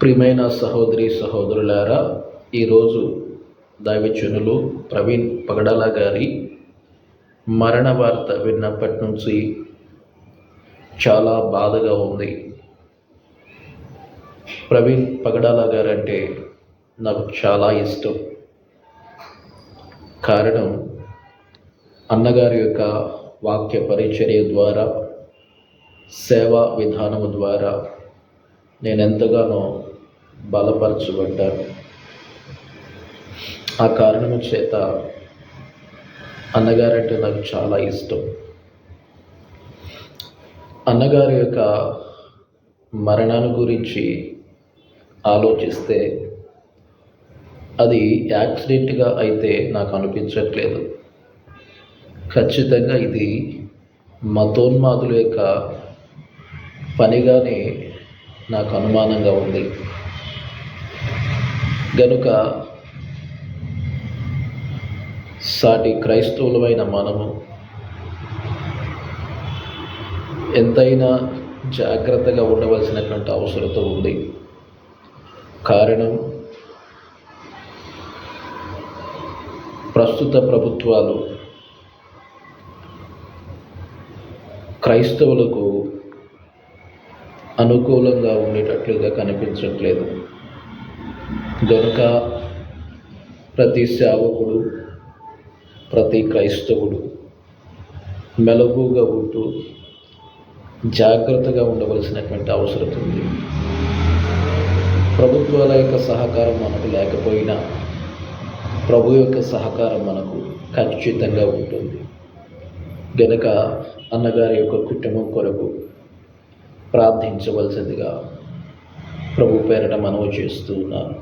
ప్రియమైన సహోదరి సహోదరులారా ఈరోజు దైవచనులు ప్రవీణ్ పగడాల గారి మరణ వార్త విన్నప్పటి నుంచి చాలా బాధగా ఉంది. ప్రవీణ్ పగడాల గారు అంటే నాకు చాలా ఇష్టం. కారణం అన్నగారి యొక్క వాక్య పరిచర్య ద్వారా సేవా విధానము ద్వారా నేను ఎంతగానో బలపరచబడ్డారు. ఆ కారణము చేత అన్నగారంటే నాకు చాలా ఇష్టం. అన్నగారి యొక్క మరణాన్ని గురించి ఆలోచిస్తే అది యాక్సిడెంట్గా అయితే నాకు అనిపించట్లేదు. ఖచ్చితంగా ఇది మతోన్మాదుల యొక్క పనిగానే నాకు అనుమానంగా ఉంది. గనుక సాటి క్రైస్తవులమైన మనము ఎంతైనా జాగ్రత్తగా ఉండవలసినటువంటి అవసరత ఉంది. కారణం ప్రస్తుత ప్రభుత్వాలు క్రైస్తవులకు అనుకూలంగా ఉండేటట్లుగా కనిపించట్లేదు. గనుక ప్రతి సేవకుడు ప్రతి క్రైస్తవుడు మెలకుగా ఉంటూ జాగ్రత్తగా ఉండవలసినటువంటి అవసరం ఉంది. ప్రభుత్వాల యొక్క సహకారం మనకు లేకపోయినా ప్రభు యొక్క సహకారం మనకు ఖచ్చితంగా ఉంటుంది. గనక అన్నగారి యొక్క కుటుంబం కొరకు ప్రార్థించవలసిందిగా ప్రభు పేరట మనవి చేస్తూ ఉన్నాను.